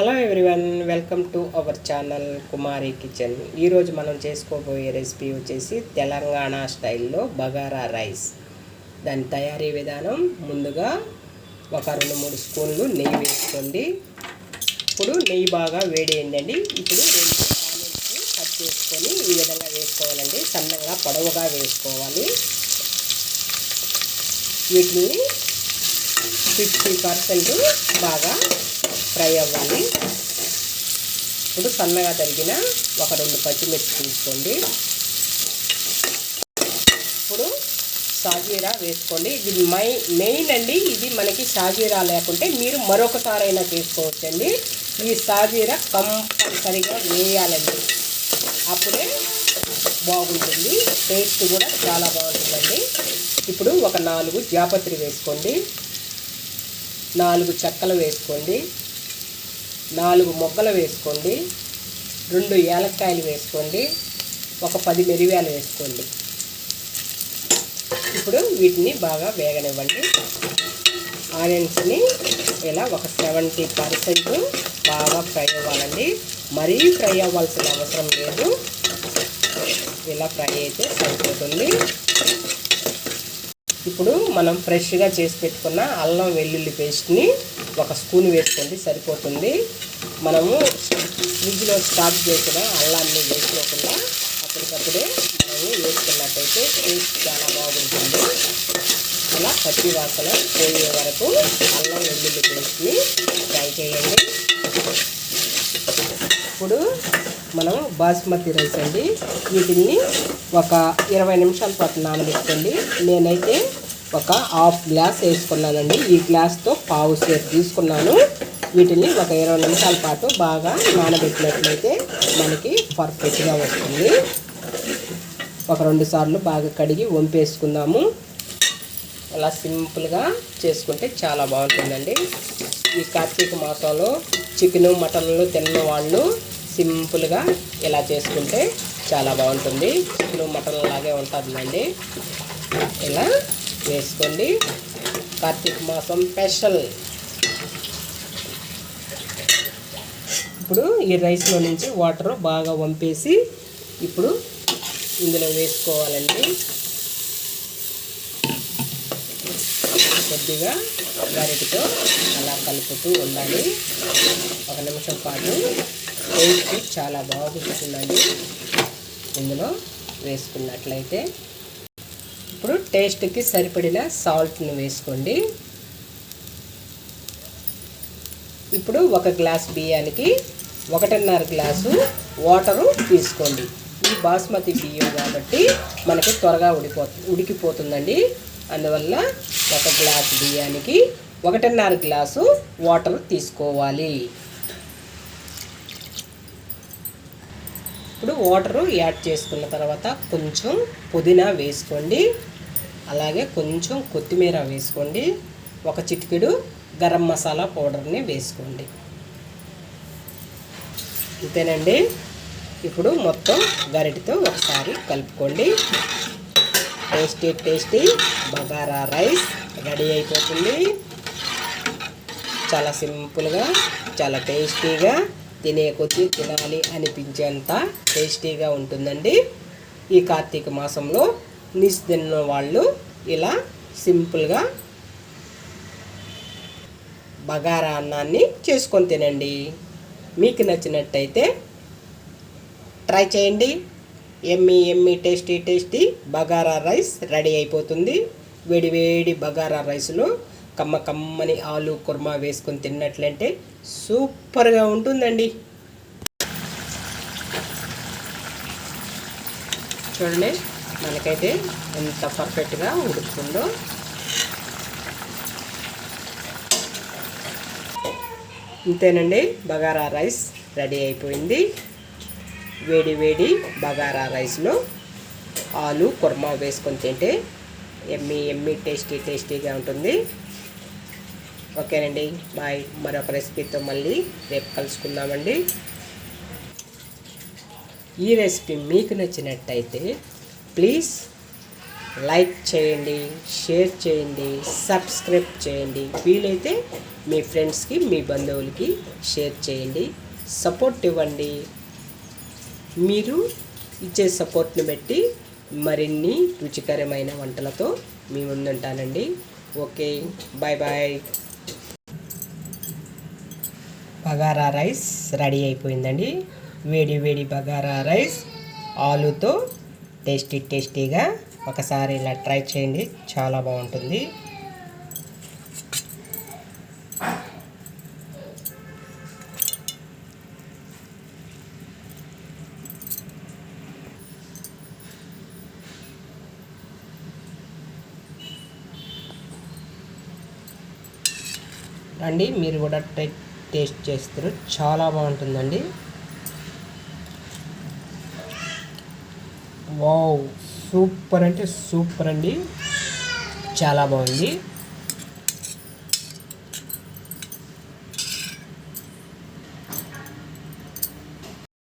Hello everyone welcome to our channel Kumari kitchen ఈరోజు మనం చేసుకోబోయే రెసిపీ వచ్చేసి తెలంగాణ స్టైల్లో బగారా రైస్. దాని తయారీ విధానం ముందుగా ఒక రెండు మూడు స్పూన్లు నెయ్యి వేసుకోండి. ఇప్పుడు నెయ్యి బాగా వేడి అయిందండి. ఇప్పుడు రెండు ఆనియన్స్ కట్ చేసుకొని ఈ విధంగా వేసుకోవాలండి. సన్నగా పొడవుగా వేసుకోవాలి. వీటిని ఫిఫ్టీ పర్సెంట్ బాగా ఫ్రై అవ్వాలి. ఇప్పుడు సన్నగా తరిగిన ఒక రెండు పచ్చిమిర్చి తీసుకోండి. ఇప్పుడు సాజీరా వేసుకోండి. ఇది మై మెయిన్ అండి ఇది మనకి సాజీరా లేకుంటే మీరు మరొకసారైనా చేసుకోవచ్చండి. ఈ సాజీరా కంపల్సరిగా వేయాలండి. అప్పుడే బాగుంటుంది. టేస్ట్ కూడా చాలా బాగుంటుందండి. ఇప్పుడు ఒక నాలుగు జాపత్రి వేసుకోండి. నాలుగు చెక్కలు వేసుకోండి. నాలుగు మొగ్గలు వేసుకోండి. రెండు ఏలక్కాయలు వేసుకోండి. ఒక పది మెరివేలు వేసుకోండి. ఇప్పుడు వీటిని బాగా వేగనివ్వండి. ఆనియన్స్ని ఇలా ఒక సెవెంటీ పర్సెంట్ బాగా ఫ్రై అవ్వాలండి. మరీ ఫ్రై అవ్వాల్సిన అవసరం లేదు. ఇలా ఫ్రై అయితే సరిపోతుంది. ఇప్పుడు మనం ఫ్రెష్గా చేసి పెట్టుకున్న అల్లం వెల్లుల్లి పేస్ట్ని ఒక స్పూన్ వేసుకోండి సరిపోతుంది. మనము ఫ్రిడ్జ్లో స్టాక్ చేసిన అల్లాన్ని వేసుకోకుండా అప్పటికప్పుడే మనము వేసుకున్నట్టయితే టేస్ట్ చాలా బాగుంటుంది. అలా పచ్చి వాసన పోయే వరకు అల్లం వెల్లుల్లి పేస్ట్ని ఫ్రై చేయండి. ఇప్పుడు మనం బాస్మతి రైస్ అండి. వీటిని ఒక ఇరవై నిమిషాల పాటు నానబెట్టుకోండి. నేనైతే ఒక హాఫ్ గ్లాస్ వేసుకున్నానండి. ఈ గ్లాస్తో పావు సేపు తీసుకున్నాను. వీటిని ఒక ఇరవై నిమిషాల పాటు బాగా నానబెట్టినట్లయితే మనకి పర్ఫెక్ట్గా వస్తుంది. ఒక రెండు సార్లు బాగా కడిగి వంపేసుకుందాము. అలా సింపుల్గా చేసుకుంటే చాలా బాగుంటుందండి. ఈ కార్తీక మాసంలో చికెన్ మటన్లు తిన్న వాళ్ళు సింపుల్గా ఇలా చేసుకుంటే చాలా బాగుంటుంది. చికెన్ మటన్ లాగే ఉంటుందండి. ఇలా వేసుకోండి. కార్తీక మాసం స్పెషల్. ఇప్పుడు ఈ రైస్లో నుంచి వాటర్ బాగా వంపేసి ఇప్పుడు ఇందులో వేసుకోవాలండి. కొద్దిగా గరిటితో అలా కలుపుతూ ఉండాలి. ఒక నిమిషం పాటు టేస్ట్ చాలా బాగుంటుందండి. ఇందులో వేసుకున్నట్లయితే ఇప్పుడు టేస్ట్కి సరిపడిన సాల్ట్ని వేసుకోండి. ఇప్పుడు ఒక గ్లాస్ బియ్యానికి ఒకటిన్నర గ్లాసు వాటరు తీసుకోండి. ఈ బాస్మతి బియ్యం కాబట్టి మనకి త్వరగా ఉడిపో ఉడికిపోతుందండి. అందువల్ల ఒక గ్లాస్ బియ్యానికి ఒకటిన్నర గ్లాసు వాటర్ తీసుకోవాలి. ఇప్పుడు వాటరు యాడ్ చేసుకున్న తర్వాత కొంచెం పుదీనా వేసుకోండి. అలాగే కొంచెం కొత్తిమీర వేసుకోండి. ఒక చిటికెడు గరం మసాలా పౌడర్ని వేసుకోండి. అంతేనండి. ఇప్పుడు మొత్తం గరిటితో ఒకసారి కలుపుకోండి. Tasty tasty bagara rice ready అయిపోతుంది. చాలా సింపుల్గా చాలా టేస్టీగా తినే కొద్దీ తినాలి అనిపించేంత టేస్టీగా ఉంటుందండి. ఈ కార్తీక మాసంలో నిస్ తిన్న వాళ్ళు ఇలా సింపుల్గా బగారా అన్నాన్ని చేసుకొని తినండి. మీకు నచ్చినట్టయితే ట్రై చేయండి. Yummy yummy tasty tasty bagara rice ready అయిపోతుంది. వేడివేడి బగారా రైస్లో కమ్మ కమ్మని ఆలు కుర్మా వేసుకొని తిన్నట్లంటే సూపర్గా ఉంటుందండి. చూడండి. మనకైతే ఎంత పర్ఫెక్ట్గా ఉడుకుతుందో. ఇంతేనండి బగారా రైస్ రెడీ అయిపోయింది. వేడి వేడి బగారా రైస్లో ఆలు కుర్మా వేసుకొని తింటే ఎమ్మి ఎమ్మి టేస్టీ టేస్టీగా ఉంటుంది. ఓకేనండి బాయ్. మరొక రెసిపీతో మళ్ళీ రేపు కలుసుకుందామండి. ఈ రెసిపీ మీకు నచ్చినట్టయితే ప్లీజ్ లైక్ చేయండి షేర్ చేయండి సబ్స్క్రైబ్ చేయండి. వీలైతే మీ ఫ్రెండ్స్కి మీ బంధువులకి షేర్ చేయండి. సపోర్ట్ ఇవ్వండి. మీరు ఇచ్చే సపోర్ట్ని బట్టి మరిన్ని రుచికరమైన వంటలతో మీ ముందుంటానండి. Okay bye bye. Bagara rice ready అయిపోయిందండి. వేడి వేడి బగారా రైస్ ఆలుతో టేస్టీ టేస్టీగా ఒకసారి ఇలా ట్రై చేయండి. చాలా బాగుంటుంది. రండి మీరు కూడా టేస్ట్ చేస్తారు. చాలా బాగుంటుందండి. వావ్ సూపర్ అంటే సూపర్ అండి. చాలా బాగుంది.